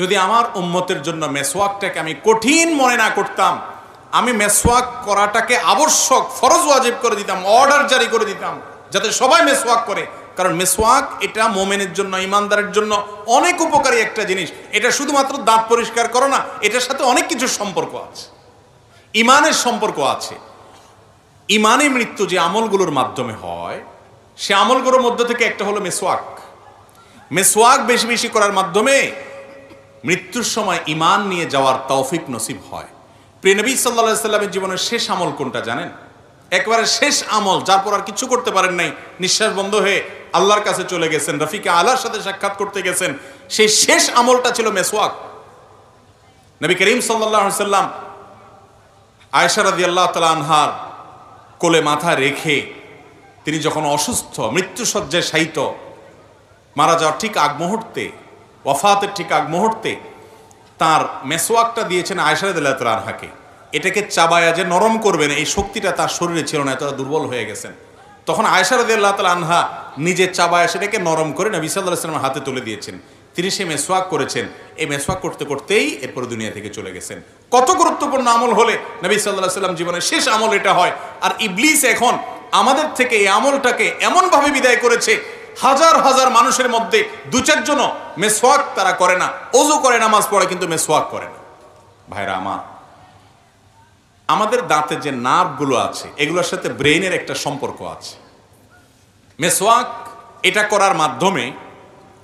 যদি আমার উম্মতের জন্য মেসওয়াকটাকে আমি কঠিন মনে না করতাম, আমি মেসওয়াক করাটাকে আবশ্যক, ফরজ ওয়াজিব করে দিতাম, অর্ডার জারি করে দিতাম, যাতে সবাই মেসওয়াক করে। কারণ মেসওয়াক এটা মোমেনের জন্য, ইমানদারের জন্য অনেক উপকারী একটা জিনিস। এটা শুধুমাত্র দাঁত পরিষ্কার করো না, এটার সাথে অনেক কিছুর সম্পর্ক আছে। ইমানের সম্পর্ক আছে। ইমানে মৃত্যু যে আমলগুলোর মাধ্যমে হয়, সে আমলগুলোর মধ্যে থেকে একটা হলো মেসওয়াক। মেসওয়াক বেশি বেশি করার মাধ্যমে মৃত্যুর সময় ইমান নিয়ে যাওয়ার তৌফিক নসিব হয়। প্রিয়নবী সাল্লা সাল্লামের জীবনের শেষ আমল কোনটা জানেন? একবারে শেষ আমল, যার পর আর কিছু করতে পারেন নাই, নিঃশ্বাস বন্ধ হয়ে আল্লাহর কাছে চলে গেছেন, রফিকে আল্লাহর সাথে সাক্ষাৎ করতে গেছেন। সেই শেষ আমলটা ছিল মেসওয়াক। নবী করিম সাল্লাহ সাল্লাম আয়সারাদি আল্লাহ তালা আনহার কোলে মাথা রেখে তিনি যখন অসুস্থ মৃত্যুসজ্জায় শায়িত, মারা যাওয়ার ঠিক আগ মুহূর্তে ওয়াফাতের ঠিক আগ মুহূর্তে তার মেসোয়াকটা দিয়েছেন আয়সারদুল্লাহ আনহাকে। এটাকে চাবায়া যে নরম করবেন, এই শক্তিটা তার শরীরে ছিল না, এতটা দুর্বল হয়ে গেছেন। তখন আয়সারদুল্লাহ তাল আনহা নিজে চাবায়া সেটাকে নরম করে নবী সাল্লাহ সাল্লামের হাতে তুলে দিয়েছেন। তিনি সে মেসোয়াক করেছেন। এই মেসোয়াক করতে করতেই এরপরে দুনিয়া থেকে চলে গেছেন। কত গুরুত্বপূর্ণ আমল হলে নবী সাল্লাহ সাল্লাম জীবনের শেষ আমল এটা হয়। আর ইবলিস এখন আমাদের থেকে এই আমলটাকে এমনভাবে বিদায় করেছে হাজার হাজার মানুষের মধ্যে দু চারজন মেসওয়াক তারা করে না। অজু করে, নামাজ পড়ে, কিন্তু মেসওয়াক করে না। ভাইরা আমার, আমাদের দাঁতে যে নার্ভগুলো আছে, এগুলোর সাথে ব্রেইনের একটা সম্পর্ক আছে। মেসওয়াক এটা করার মাধ্যমে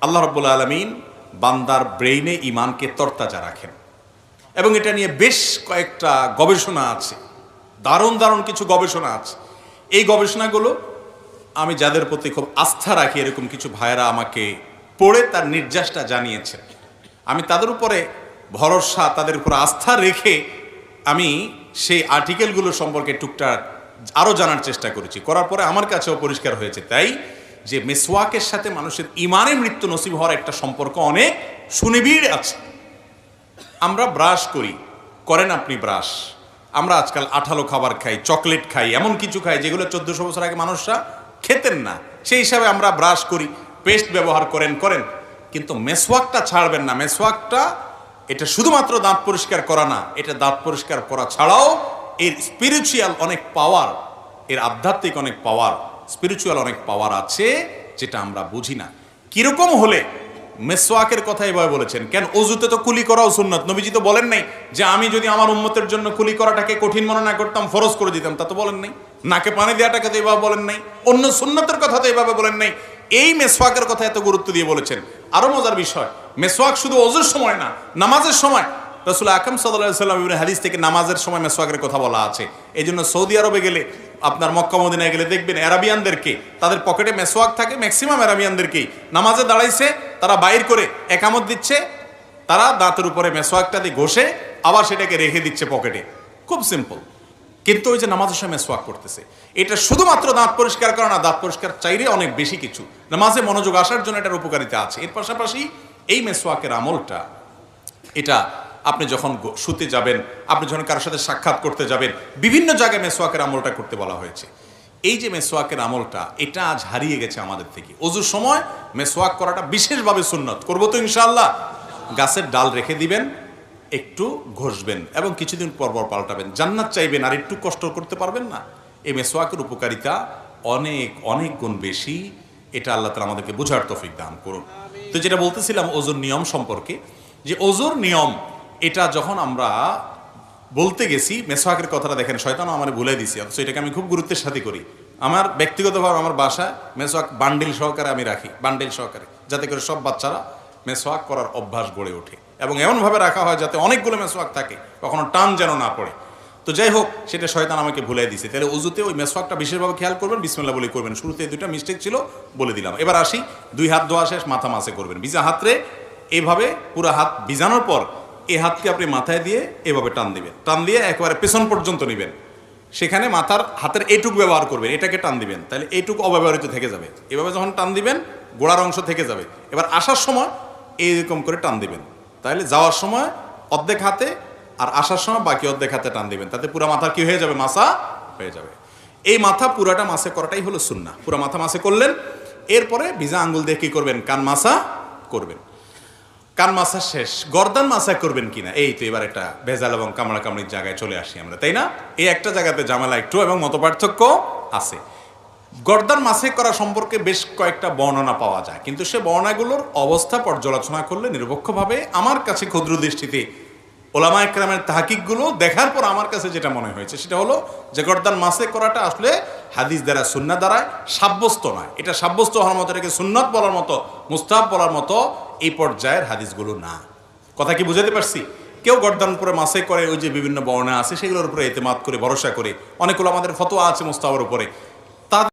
আল্লাহ রব্বুল আলমিন বান্দার ব্রেইনে ইমানকে তরতাজা রাখেন। এবং এটা নিয়ে বেশ কয়েকটা গবেষণা আছে। দারুণ দারুণ কিছু গবেষণা আছে। এই গবেষণাগুলো আমি যাদের প্রতি খুব আস্থা রাখি, এরকম কিছু ভাইয়েরা আমাকে পড়ে তার নির্যাসটা জানিয়েছেন আমি তাদের উপরে ভরসা, তাদের উপর আস্থা রেখে আমি সেই আর্টিকেলগুলো সম্পর্কে টুকটাক আরও জানার চেষ্টা করেছি। করার পরে আমার কাছেও পরিষ্কার হয়েছে তাই যে মেসওয়াকের সাথে মানুষের ইমানে মৃত্যু নসিব হওয়ার একটা সম্পর্ক অনেক সুনিবিড় আছে। আমরা ব্রাশ করি। করেন আপনি ব্রাশ। আমরা আজকাল আঠালো খাবার খাই, চকলেট খাই, এমন কিছু খাই যেগুলো চোদ্দশো বছর আগে মানুষরা খেতেন না। সেই হিসাবে আমরা ব্রাশ করি পেস্ট ব্যবহার করেন করেন। কিন্তু মেসওয়াকটা ছাড়বেন না। মেসওয়াকটা এটা শুধুমাত্র দাঁত পরিষ্কার করা না, এটা দাঁত পরিষ্কার করা ছাড়াও এর স্পিরিচুয়াল অনেক পাওয়ার এর আধ্যাত্মিক অনেক পাওয়ার স্পিরিচুয়াল অনেক পাওয়ার আছে যেটা আমরা বুঝি না। কীরকম হলে মেসওয়াকের কথা এভাবে বলেছেন, কেন অজুতে তো কুলি করাও সুন্নত? নবীজি তো বলেন নাই যে আমি যদি আমার উম্মতের জন্য কুলি করাটাকে কঠিন মনে না করতাম, ফরজ করে দিতাম, তা তো বলেন নাই। নাকে পানি দেওয়াটাকে তো এভাবে বলেন নাই, অন্য সুন্নতের কথা তো এভাবে বলেন নাই। এই মেসওয়াকের কথা এত গুরুত্ব দিয়ে বলেছেন। আরও মজার বিষয়, মেসওয়াক শুধু অজুর সময় না, নামাজের সময়। রসুল আকাম সাল্লাহ হাদিস থেকে নামাজের সময় মেসওয়াকের কথা বলা আছে। এই জন্য সৌদি আরবে গেলে, আপনার মক্কা, মদিনায় গেলে দেখবেন অ্যারাবিয়ানদেরকে তাদের পকেটে মেসওয়াক থাকে, ম্যাক্সিমাম অ্যারাবিয়ানদেরকেই নামাজে দাঁড়াইছে, তারা বাইর করে একামত দিচ্ছে, তারা দাঁতের উপরে মেসওয়াকটা দিয়ে ঘষে আবার সেটাকে রেখে দিচ্ছে পকেটে। খুব সিম্পল কিন্তু ওই যে নামাজের সময় মেসওয়াক করতেছে এটা শুধুমাত্র দাঁত পরিষ্কার করা না, দাঁত পরিষ্কার চাইলে অনেক বেশি কিছু। নামাজে মনোযোগ আসার জন্য এটার উপকারিতা আছে। এর পাশাপাশি এই মেসোয়াকের আমলটা, এটা আপনি যখন শুতে যাবেন, আপনি যখন কারোর সাথে সাক্ষাৎ করতে যাবেন, বিভিন্ন জায়গায় মেসোয়াকের আমলটা করতে বলা হয়েছে। এই যে মেসোয়াকের আমলটা, এটা আজ হারিয়ে গেছে আমাদের থেকে। অজুর সময় মেসোয়াক করাটা বিশেষভাবে সুন্নত। করব তো ইনশাআল্লাহ। গাছের ডাল রেখে দিবেন একটু ঘষবেন এবং কিছুদিন পর পর পাল্টাবেন। জান্নাত চাইবেন আর একটু কষ্ট করতে পারবেন না। এই মেসোয়াকের উপকারিতা অনেক অনেক গুণ বেশি। এটা আল্লাহ তালা আমাদেরকে বোঝার তফিক দান করুন। তো যেটা বলতেছিলাম ওজোর নিয়ম সম্পর্কে, যে ওজোর নিয়ম, এটা যখন আমরা বলতে গেছি মেসোয়াকের কথাটা দেখেন, শয়তানও আমার ভুলে দিছি অথচ এটাকে আমি খুব গুরুত্বের সাথে করি। আমার ব্যক্তিগতভাবে আমার বাসায় মেসোয়াক বান্ডিল সহকারে আমি রাখি, বান্ডিল সহকারে, যাতে করে সব বাচ্চারা মেসোয়াক করার অভ্যাস গড়ে ওঠে। এবং এমনভাবে রাখা হয় যাতে অনেকগুলো মেসোয়াক থাকে, কখনো টান যেন না পড়ে। তো যাই হোক, সেটা শয়তান আমাকে ভুলে দিছে। তাহলে উজুতে ওই মেসওয়াকটা বিশেষভাবে খেয়াল করবেন বিসমিল্লা বলে করবেন। শুরুতে দুইটা মিস্টেক ছিল, বলে দিলাম। এবার আসি, দুই হাত ধোয়া শেষ, মাথা মাসে করবেন। ভিজা হাতরে এভাবে পুরো হাত ভিজানোর পর এই হাতকে আপনি মাথায় দিয়ে এভাবে টান দিবেন। টান দিয়ে একেবারে পেছন পর্যন্ত নেবেন। সেখানে মাথার হাতের এইটুক ব্যবহার করবেন, এটাকে টান দিবেন। তাহলে এইটুক অব্যবহৃত থেকে যাবে। এভাবে যখন টান দিবেন, গোড়ার অংশ থেকে যাবে। এবার আসার সময় এইরকম করে টান দিবেন। তাহলে যাওয়ার সময় অর্ধেক হাতে আর আসার সময় বাকি অর্ধেক হাতে টান দিবেন। তাতে পুরো মাথা কি হয়ে যাবে? মাসা হয়ে যাবে। এই মাথা পুরাটা মাসে করাটাই হলো সুন্না পুরো মাথা মাসে করলেন, এরপরে ভিজা আঙ্গুল দিয়ে কি করবেন? কান মাসা করবেন। কান মাসা শেষ। গর্দান মাসা করবেন কিনা? এই তো এবার একটা ভেজাল এবং কামড়া কামড়ির জায়গায় চলে আসি আমরা, তাই না? এই একটা জায়গাতে ঝামেলা একটু এবং মতপার্থক্য আছে। গর্দান মাসে করা সম্পর্কে বেশ কয়েকটা বর্ণনা পাওয়া যায়। কিন্তু সে বর্ণনাগুলোর অবস্থা পর্যালোচনা করলে নিরপেক্ষভাবে আমার কাছে ক্ষুদ্র দৃষ্টিতে ওলামা একরামের তাহাকিকগুলো দেখার পর আমার কাছে যেটা মনে হয়েছে, সেটা হলো যে গর্দান মাসে করাটা আসলে হাদিস দ্বারা সুন্না দ্বারায় সাব্যস্ত নয়। এটা সাব্যস্ত হওয়ার মতো, এটাকে সুন্নত বলার মতো, মুস্তাহাব বলার মতো এই পর্যায়ের হাদিসগুলো না। কথা কি বুঝাতে পারছি? কেউ গর্দান উপরে মাসে করে, ওই যে বিভিন্ন বর্ণা আছে, সেগুলোর উপরে এতেমাদ করে, ভরসা করে অনেকগুলো আমাদের ফতোয়া আছে মুস্তাহাবের উপরে।